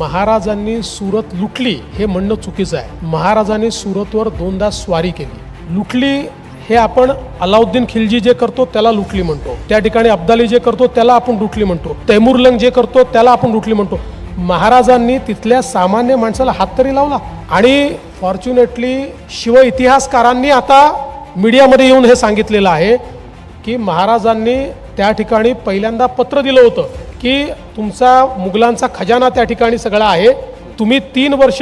महाराजांनी सुरत लुटली हे म्हणणं चुकीचं आहे. महाराजांनी सुरतवर दोनदा स्वारी केली. लुटली हे आपण अलाउद्दीन खिलजी जे करतो त्याला लुटली म्हणतो. त्या ठिकाणी अब्दाली जे करतो त्याला आपण लुटली म्हणतो. तैमूरलंग जे करतो त्याला आपण लुटली म्हणतो. महाराजांनी तिथल्या सामान्य माणसाला हात तरी लावला. आणि फॉर्च्युनेटली शिव इतिहासकारांनी आता मीडियामध्ये येऊन हे सांगितलेलं आहे की महाराजांनी त्या ठिकाणी पहिल्यांदा पत्र दिलं होतं. की तुमचा मुघलांचा खजाना त्या ठिकाणी सगळा आहे. तुम्ही तीन वर्ष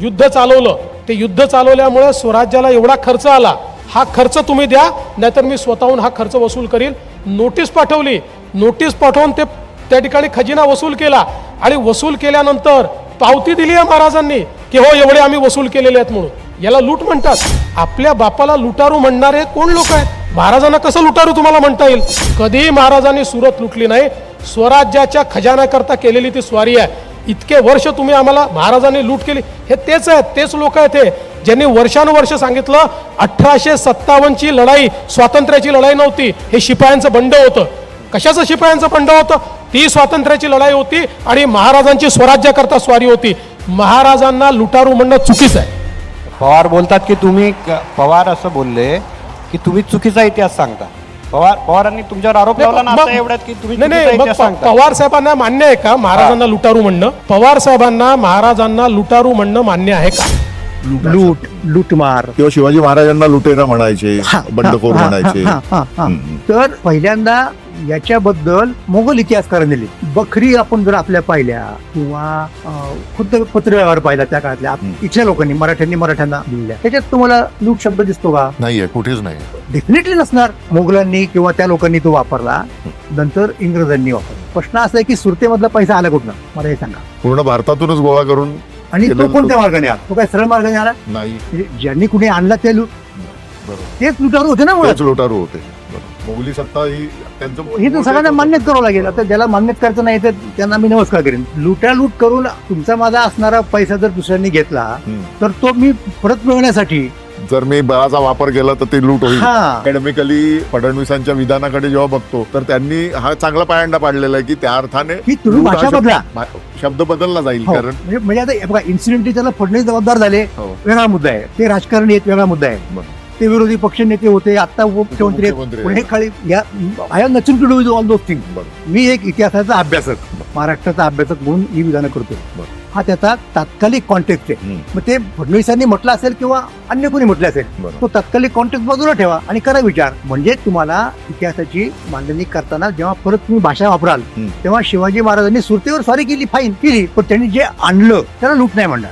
युद्ध चालवलं. ते युद्ध चालवल्यामुळे स्वराज्याला एवढा खर्च आला. हा खर्च तुम्ही द्या नाहीतर मी स्वतःहून हा खर्च वसूल करील नोटीस पाठवली. नोटीस पाठवून ते त्या ठिकाणी खजिना वसूल केला. आणि वसूल केल्यानंतर पावती दिली आहे महाराजांनी की हो एवढे आम्ही वसूल केलेले आहेत म्हणून. याला लूट म्हणतात. आपल्या बापाला लुटारू म्हणणारे कोण लोक आहेत? महाराजांना कसं लुटारू तुम्हाला म्हणता येईल? कधीही महाराजांनी सुरत लुटली नाही. स्वराज्याच्या खजान्याकरता केलेली ती स्वारी आहे. इतके वर्ष तुम्ही आम्हाला महाराजांनी लूट केली. हे तेच आहेत तेच लोक आहेत हे. ज्यांनी वर्षानुवर्ष सांगितलं अठराशे सत्तावन्नची लढाई स्वातंत्र्याची लढाई नव्हती. हे शिपायांचं बंड होतं. कशाचं शिपायांचं बंड होतं? ती स्वातंत्र्याची लढाई होती आणि महाराजांची स्वराज्याकरता स्वारी होती. महाराजांना लुटारू म्हणणं चुकीचं आहे. पवार बोलतात की तुम्ही पवार असं बोलले की तुम्ही चुकीचा इतिहास सांगता. पवार पवारांनी तुमच्यावर आरोप लावला ना आता एवढ्यात की तुम्ही नाही नाही मग पवार साहेबांना मान्य आहे का? महाराजांना लुटारू म्हणणं? पवार साहेबांना महाराजांना लुटारू म्हणणं मान्य आहे का? लूट लूटमार. किंवा शिवाजी महाराजांना लुटेरा म्हणायचे हा, बंडखोर म्हणायचे. तर पहिल्यांदा याच्याबद्दल मोगल इतिहासकारांनी लिहिली. बखरी आपण जर आपल्या पाहिल्या किंवा खुद्द पत्रव्यवहार पाहिला त्या काळातल्या. इथल्या लोकांनी मराठ्यांनी मराठ्यांना दिलेल्या त्याच्यात तुम्हाला लूट शब्द दिसतो का? नाहीये कुठेच नाही डेफिनेटली नसणार. मोगलांनी किंवा त्या लोकांनी तो वापरला. नंतर इंग्रजांनी वापरला. प्रश्न असा आहे की सुरतेमधला पैसा आला कुठनं? मला हे सांगा. पूर्ण भारतातूनच गोळा करून आणि तो कोणत्या मार्गाने आला? तो काय सरळ मार्गाने आला? नाही. म्हणजे ज्यांनी कुणी आणला ते लूट. बरोबर. तेच लुटारू होते ना लुटारू होते. मोगली सत्ता ही त्यांचं हे तर सगळ्यांना मान्यच करावं लागेल. आता ज्याला मान्यच करायचं नाही तर त्यांना मी नमस्कार करेन. लुटालूट करून तुमचा माझा असणारा पैसा जर दुसऱ्यांनी घेतला हम्म. तर तो मी परत मिळवण्यासाठी. जर मी बळाचा वापर केला तर ते लूट होईल. हा. अकॅडमिकली फडणवीसांच्या विधानाकडे जेव्हा बघतो तर त्यांनी हा चांगला पायंडा पाडलेला आहे की त्या अर्थाने की तुम्ही लूट हा भाषा शब्द- बदला. भा- शब्द बदलला जाईल हो. कारण म्हणजे म्हणजे आता हे बघा इन्सिडेंटली त्याला फडणवीस जबाबदार झाले हो. वेगळा मुद्दा आहे. ते राजकारणी आहेत वेगळा मुद्दा आहे. बरं. ते विरोधी पक्ष नेते होते आता उपमुख्यमंत्री मुख्यमंत्री आहेत आहेत. पुणे खाली या I am nothing to do with all those thing. मी एक इतिहासाचा अभ्यासक महाराष्ट्राचा अभ्यासक म्हणून ही विधानं करतो. हा त्याचा तात्कालिक कॉन्टेक्ट आहे. मग ते फडणवीसांनी म्हटलं असेल किंवा अन्य कोणी म्हटलं असेल. तो तात्कालिक कॉन्टेक्ट बाजूला ठेवा आणि करा विचार म्हणजे तुम्हाला इतिहासाची मांडणी करताना जेव्हा परत तुम्ही भाषा वापराल. तेव्हा शिवाजी महाराजांनी सुरतेवर स्वारी केली फाईन केली पण त्यांनी जे आणलं त्याला लूट नाही म्हणणार